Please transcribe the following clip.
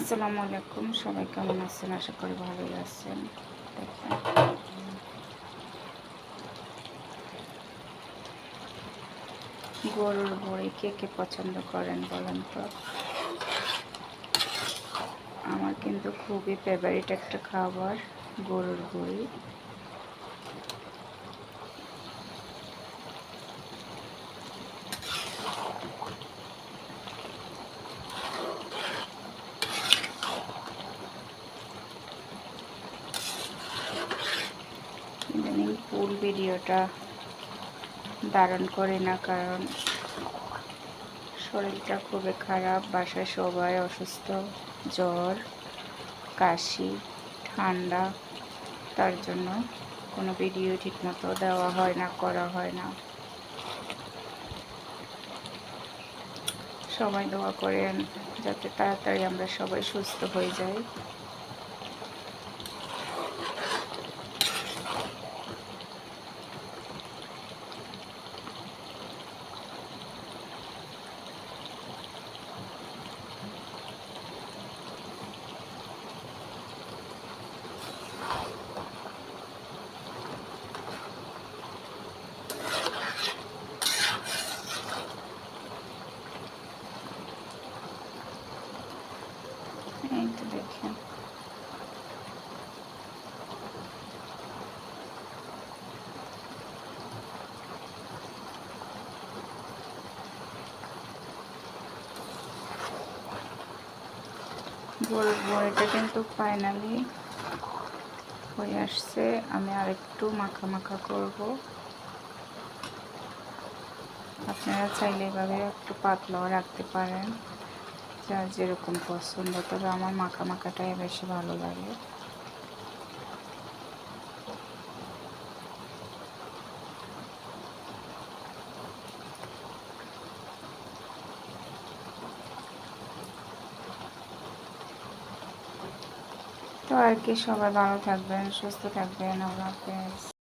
আসসালামু আলাইকুম। সবাই কেমন আছেন? আশা করি ভালোই আছেন। গরুর বড়ি কে কে পছন্দ করেন বলেন তো? আমার কিন্তু খুবই ফেভারিট একটা খাবার গরুর বড়ি। ফুল ভিডিওটা দারণ করি না, কারণ শরীরটা খুবই খারাপ, বাসায় সবাই অসুস্থ, জ্বর, কাশি, ঠান্ডা, তার জন্য কোনো ভিডিও ঠিকমতো দেওয়া হয় না, করা হয় না। সবাই দোয়া করেন যাতে তাড়াতাড়ি আমরা সবাই সুস্থ হয়ে যাই। তো দেখেন গরুর বড়িটা কিন্তু ফাইনালি হয়ে আসছে। আমি আর একটু মাখা মাখা করব। আপনারা চাইলে এভাবে একটু পাতলাও রাখতে পারেন। যার যেরকম পছন্দ, তবে আমার মাখা মাখাটাই বেশি ভালো লাগে। তো আর কি, সবাই ভালো থাকবেন, সুস্থ থাকবেন, আল্লাহ হাফেজ।